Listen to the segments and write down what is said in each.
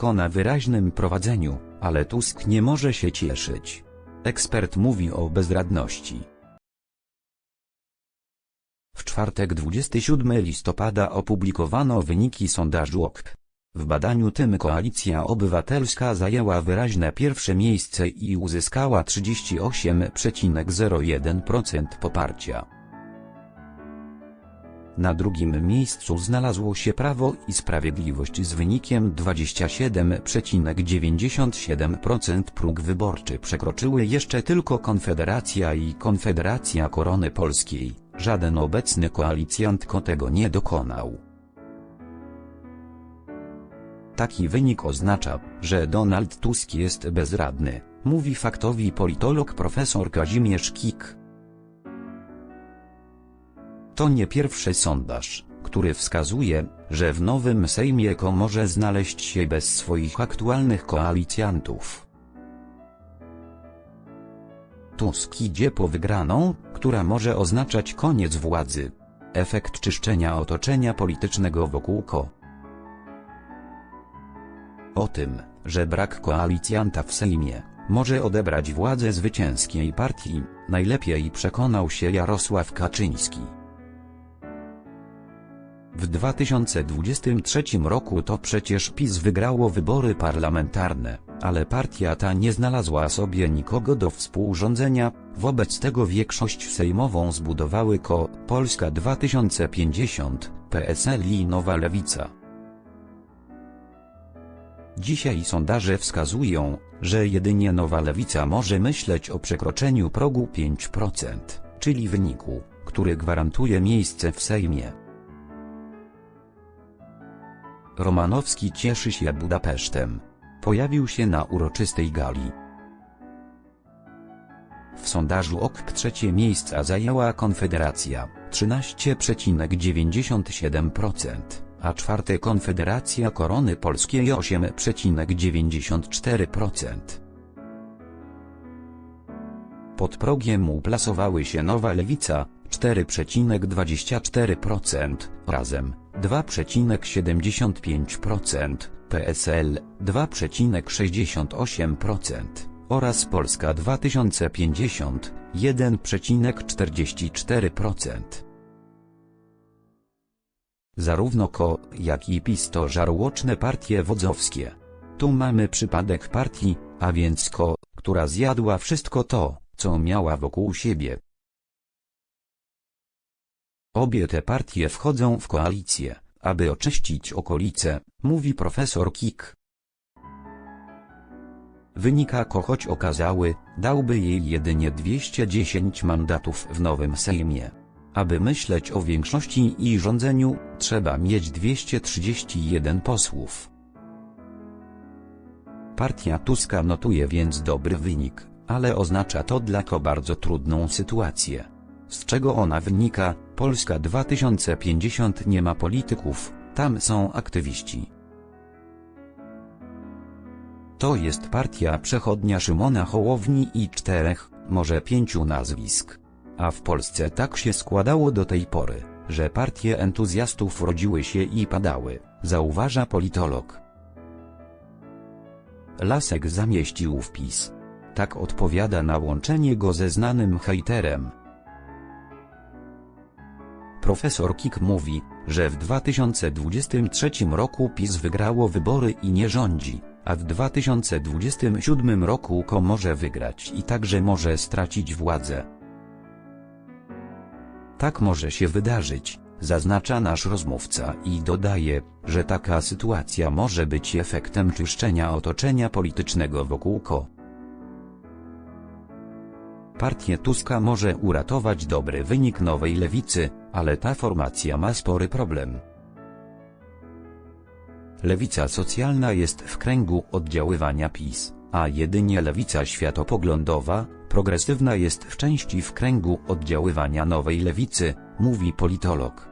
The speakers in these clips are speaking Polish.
ko na wyraźnym prowadzeniu, ale Tusk nie może się cieszyć. Ekspert mówi o bezradności. W czwartek 27 listopada opublikowano wyniki sondażu OKP. W badaniu tym Koalicja Obywatelska zajęła wyraźne pierwsze miejsce i uzyskała 38,01% poparcia. Na drugim miejscu znalazło się Prawo i Sprawiedliwość z wynikiem 27,97%. Próg wyborczy przekroczyły jeszcze tylko Konfederacja i Konfederacja Korony Polskiej. Żaden obecny koalicjant tego nie dokonał. Taki wynik oznacza, że Donald Tusk jest bezradny, mówi faktowi politolog profesor Kazimierz Kik. To nie pierwszy sondaż, który wskazuje, że w nowym Sejmie Ko może znaleźć się bez swoich aktualnych koalicjantów. Tusk idzie po wygraną, która może oznaczać koniec władzy. Efekt czyszczenia otoczenia politycznego wokół Ko. O tym, że brak koalicjanta w Sejmie może odebrać władzę zwycięskiej partii, najlepiej przekonał się Jarosław Kaczyński. W 2023 roku to przecież PiS wygrało wybory parlamentarne, ale partia ta nie znalazła sobie nikogo do współrządzenia, wobec tego większość sejmową zbudowały KO, Polska 2050, PSL i Nowa Lewica. Dzisiaj sondaże wskazują, że jedynie Nowa Lewica może myśleć o przekroczeniu progu 5%, czyli wyniku, który gwarantuje miejsce w Sejmie. Romanowski cieszy się Budapesztem. Pojawił się na uroczystej gali. W sondażu OKP trzecie miejsca zajęła Konfederacja 13,97%, a czwarte Konfederacja Korony Polskiej 8,94%. Pod progiem uplasowały się Nowa Lewica 4,24%, Razem 2,75%, PSL 2,68% oraz Polska 2050 1,44%. Zarówno KO, jak i PiS to żarłoczne partie wodzowskie. Tu mamy przypadek partii, a więc KO, która zjadła wszystko to, co miała wokół siebie. Obie te partie wchodzą w koalicję, aby oczyścić okolice, mówi profesor Kik. Wynika ko choć okazały, dałby jej jedynie 210 mandatów w nowym Sejmie. Aby myśleć o większości i rządzeniu, trzeba mieć 231 posłów. Partia Tuska notuje więc dobry wynik, ale oznacza to dla ko bardzo trudną sytuację. Z czego ona wynika? Polska 2050 nie ma polityków, tam są aktywiści. To jest partia przechodnia Szymona Hołowni i czterech, może pięciu nazwisk. A w Polsce tak się składało do tej pory, że partie entuzjastów rodziły się i padały, zauważa politolog. Lasek zamieścił wpis. Tak odpowiada na łączenie go ze znanym hejterem. Profesor Kik mówi, że w 2023 roku PiS wygrało wybory i nie rządzi, a w 2027 roku KO może wygrać i także może stracić władzę. Tak może się wydarzyć, zaznacza nasz rozmówca i dodaje, że taka sytuacja może być efektem czyszczenia otoczenia politycznego wokół KO. Partię Tuska może uratować dobry wynik nowej lewicy, ale ta formacja ma spory problem. Lewica socjalna jest w kręgu oddziaływania PiS, a jedynie lewica światopoglądowa, progresywna jest w części w kręgu oddziaływania nowej lewicy, mówi politolog.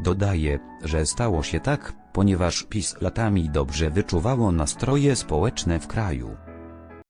Dodaje, że stało się tak, ponieważ PiS latami dobrze wyczuwało nastroje społeczne w kraju.